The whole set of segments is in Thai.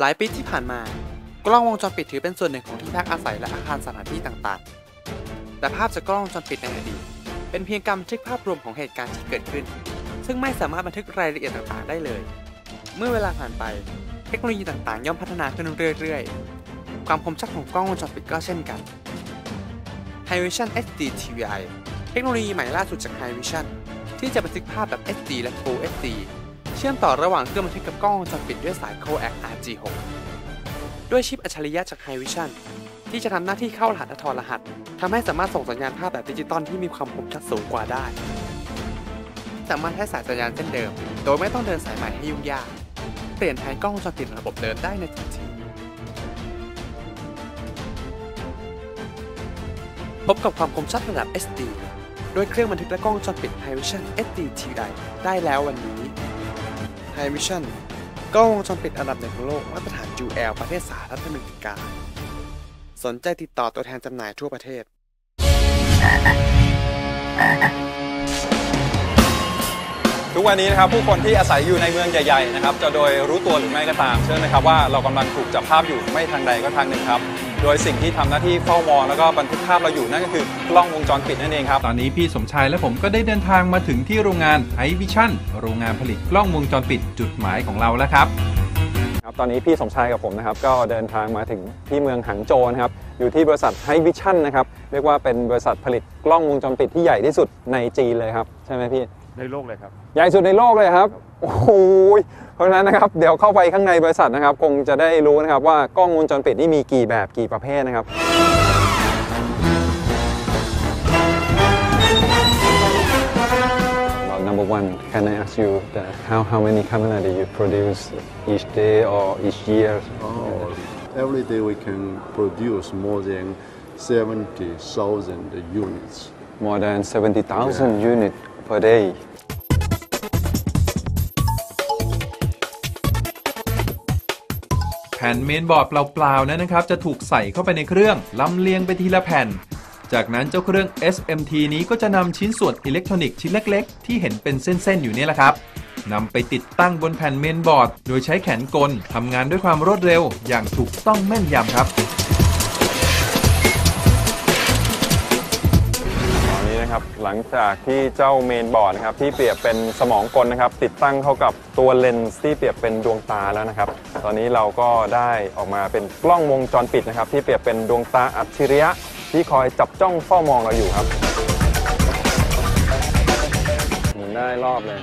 หลายปีที่ผ่านมา กล้องวงจรปิดถือเป็นส่วนหนึ่งของที่พักอาศัยและอาคารสถานที่ต่างๆ แต่ภาพจากกล้องวงจรปิดในอดีตเป็นเพียงการบันทึกภาพรวมของเหตุการณ์ที่เกิดขึ้น ซึ่งไม่สามารถบันทึกรายละเอียดต่างๆ ได้เลย เมื่อเวลาผ่านไป เทคโนโลยีต่างๆ ย่อมพัฒนาขึ้นเรื่อยๆ ความคมชัดของกล้องวงจรปิดก็เช่นกัน Hivision HD TVI เทคโนโลยีใหม่ล่าสุดจาก Hivision ที่จะบันทึกภาพแบบ HD และ Full HD ชื่อมต่อระหว่างเครื่องบันทึกกับกล้องวงจรปิดด้วยสาย Coax RG6 ด้วยชิปอัจฉริยะจาก Hivision ที่จะทำหน้าที่เข้ารหัสและถอดรหัสทำให้สามารถส่งสัญญาณภาพแบบดิจิตอลที่มีความคมชัดสูงกว่าได้ สามารถใช้สายสัญญาณเส้นเดิม โดยไม่ต้องเดินสายใหม่ให้ยุ่งยาก เปลี่ยนแทนกล้องวงจรปิดระบบเดิมได้ในทันทีพบกับความคมชัดระดับ SD ด้วยเครื่องบันทึกและกล้องวงจรปิด Hivision HD TI ได้แล้ววันนี้ ไฮมิชชั่นกล้องวงจรปิดอันดับหนึ่งของโลกมาตรฐาน UL ประเทศสหรัฐอเมริกา สนใจติดต่อตัวแทนจำหน่ายทั่วประเทศ ทุกวันนี้นะครับผู้คนที่อาศัยอยู่ในเมืองใหญ่ ๆ นะครับ จะโดยรู้ตัวหรือไม่ก็ตาม เชื่อไหมครับว่าเรากำลังถูกจับภาพอยู่ไม่ทางใดก็ทางหนึ่งครับ โดยสิ่งที่ทำหน้าที่เฝ้ามองแล้วก็บันทึกภาพเราอยู่นั่นก็คือกล้องวงจรปิดนั่นเองครับ ตอนนี้พี่สมชายและผมก็ได้เดินทางมาถึงที่โรงงานไอวิชั่นโรงงานผลิตกล้องวงจรปิดจุดหมายของเราแล้วครับครับตอนนี้พี่สมชายกับผมนะครับก็เดินทางมาถึงที่เมืองหังโจวนะครับอยู่ที่บริษัทไฮวิชั่นนะครับเรียกว่าเป็นบริษัทผลิตกล้องวงจรปิดที่ใหญ่ที่สุดในจีนเลยครับใช่ไหมพี่ ในโลกเลยครับ ใหญ่สุดในโลกเลยครับ โอ้โหเพราะฉะนั้นนะครับ เดี๋ยวเข้าไปข้างในบริษัทนะครับ คงจะได้รู้นะครับว่ากล้องวงจรปิดนี่มีกี่แบบกี่ประเภทนะครับ Well, number one, can I ask you that how, how many camera do you produce each day or each year? Oh, every day we can produce more than 70,000 units. More than 70,000 units per day. ผ่นเมนบอร์ดเปล่าๆนั้นนะครับ จะถูกใส่เข้าไปในเครื่องลำเลียงไปทีละแผ่น จากนั้นเจ้าเครื่อง SMT นี้ก็จะนำชิ้นส่วนอิเล็กทรอนิกส์ชิ้นเล็กๆ ที่เห็นเป็นเส้นๆอยู่นี่แหละครับนำไปติดตั้งบนแผ่นเมนบอร์ด โดยใช้แขนกลทำงานด้วยความรวดเร็ว อย่างถูกต้องแม่นยำครับ นะครับหลังจากที่เจ้าเมนบอร์ดนะครับที่เปรียบเป็นสมองกลนะครับติดตั้งเข้ากับตัวเลนส์ที่เปรียบเป็นดวงตาแล้วนะครับ ตอนนี้เราก็ได้ออกมาเป็นกล้องวงจรปิดนะครับที่เปรียบเป็นดวงตาอัจฉริยะ ที่คอยจับจ้องเฝ้ามองเราอยู่ครับหมุนได้รอบเลย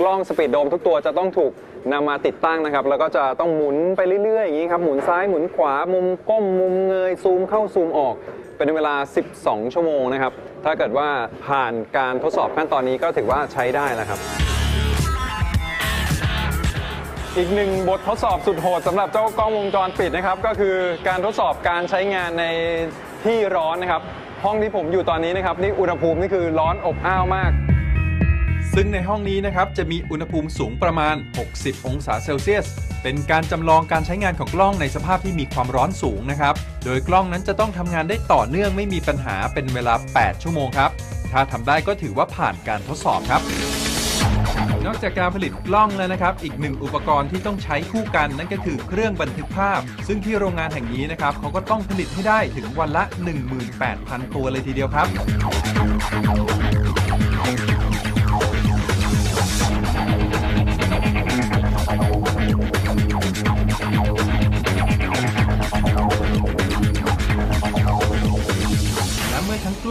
กล้องสปีดโดมทุกตัวจะต้องถูก นำมาติดตั้งนะครับ แล้วก็จะต้องหมุนไปเรื่อยๆอย่างนี้ครับ หมุนซ้ายหมุนขวา มุมก้มมุมเงย ซูมเข้าซูมออก เป็นเวลา 12 ชั่วโมงนะครับ ถ้าเกิดว่าผ่านการทดสอบขั้นตอนนี้ก็ถือว่าใช้ได้แล้วครับอีกหนึ่งบททดสอบสุดโหดสำหรับเจ้ากล้องวงจรปิดนะครับ ก็คือการทดสอบการใช้งานในที่ร้อนนะครับ ห้องที่ผมอยู่ตอนนี้นะครับ นี่อุณหภูมินี่คือร้อนอบอ้าวมาก ซึ่งในห้องนี้นะครับจะมีอุณหภูมิสูงประมาณ 60 องศาเซลเซียส เป็นการจำลองการใช้งานของกล้องในสภาพที่มีความร้อนสูงนะครับ โดยกล้องนั้นจะต้องทำงานได้ต่อเนื่องไม่มีปัญหาเป็นเวลา 8 ชั่วโมงครับ ถ้าทำได้ก็ถือว่าผ่านการทดสอบครับ นอกจากการผลิตกล้องแล้วนะครับ อีกหนึ่งอุปกรณ์ที่ต้องใช้คู่กันนั่นก็คือเครื่องบันทึกภาพ ซึ่งที่โรงงานแห่งนี้นะครับเขาก็ต้องผลิตให้ได้ถึงวันละ 18,000 ตัวเลยทีเดียวครับ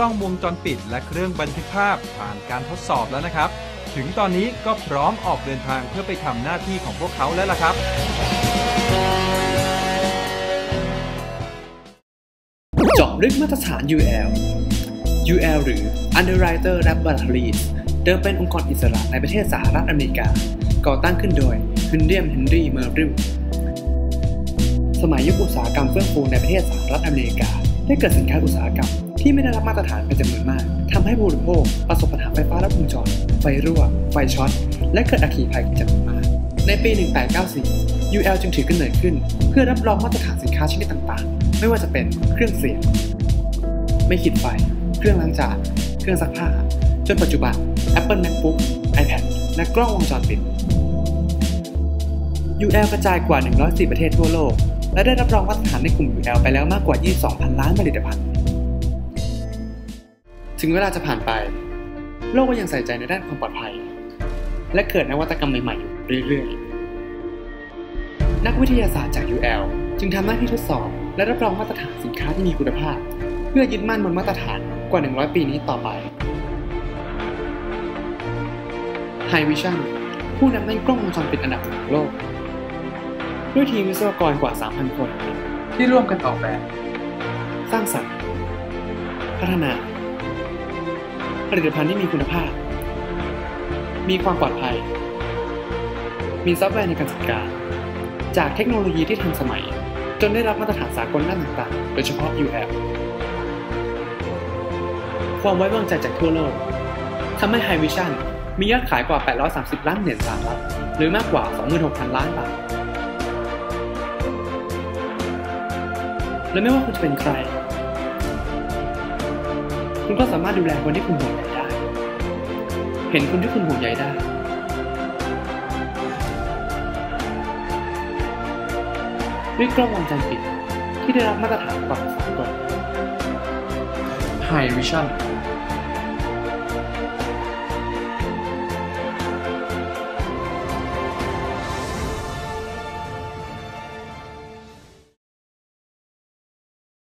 ละเมื่อทั้งกล้องวงจรปิด และเครื่องบันทึกภาพผ่านการทดสอบแล้วนะครับ ถึงตอนนี้ก็พร้อมออกเดินทางเพื่อไปทำหน้าที่ของพวกเขาแล้วล่ะครับ เจาะลึกมาตรฐาน UL UL หรือ Underwriter Laboratories เดิมเป็นองค์กรอิสระในประเทศสหรัฐอเมริกา ก่อตั้งขึ้นโดยวินเลียมเฮนรี่เมอร์ริลสมัยยุคอุตสาหกรรมเฟื่องฟูในประเทศสหรัฐอเมริกา ได้เกิดสินค้าอุตสาหกรรม ที่ไม่ได้รับมาตรฐานเป็นจำนวนมากทำให้ผู้บริโภคประสบปัญหาไฟฟ้าลัดวงจร ไฟรั่ว ไฟช็อต และเกิดอัคคีภัยจำนวนมาก ในปี 1894 UL จึงถือกำเนิดขึ้น เพื่อรับรองมาตรฐานสินค้าชนิดต่างๆ ไม่ว่าจะเป็นเครื่องเสียง ไม่ขีดไฟ เครื่องล้างจาน เคเครื่องซักผ้า จนปัจจุบัน Apple MacBook iPad และกล้องวงจรปิด UL กระจายกว่า104ประเทศทั่วโลก และได้รับรองมาตรฐานในกลุ่ม UL ไปแล้วมากกว่า 22,000 ล้านผลิตภัณฑ์ ถึงเวลาจะผ่านไป โลกก็ยังใส่ใจในด้านความปลอดภัย และเกิดนวัตกรรมใหม่ๆอยู่เรื่อยๆ นักวิทยาศาสตร์จาก UL จึงทำหน้าที่ทดสอบ และรับรองมาตรฐานสินค้าที่มีคุณภาพ เพื่อยึดมั่นบนมาตรฐานกว่า 100 ปีนี้ต่อไป High Vision ผู้นำด้านกล้องวงจรปิดอันดับหนึ่งของโลก ด้วยทีมวิศวกรกว่า 3,000 คน ที่ร่วมกันออกแบบ สร้างสรรค์ พัฒนา ผลิตภัณฑ์ที่มีคุณภาพ มีความปลอดภัย มีซอฟต์แวร์ในการจัดการ จากเทคโนโลยีที่ทันสมัย จนได้รับมาตรฐานสากลด้านต่างๆ โดยเฉพาะ UL ความไว้วางใจจากทั่วโลกทำให้ High Vision มียอดขายกว่า 830 ล้านเหรียญสหรัฐ หรือมากกว่า 26,000 ล้านบาท และไม่ว่าคุณจะเป็นใคร คุณก็สามารถดูแลคนที่คุณห่วงใยได้ เห็นคนที่คุณห่วงใยได้ ด้วยกล้องวงจรปิดที่ได้รับมาตรฐานระดับสากล High Vision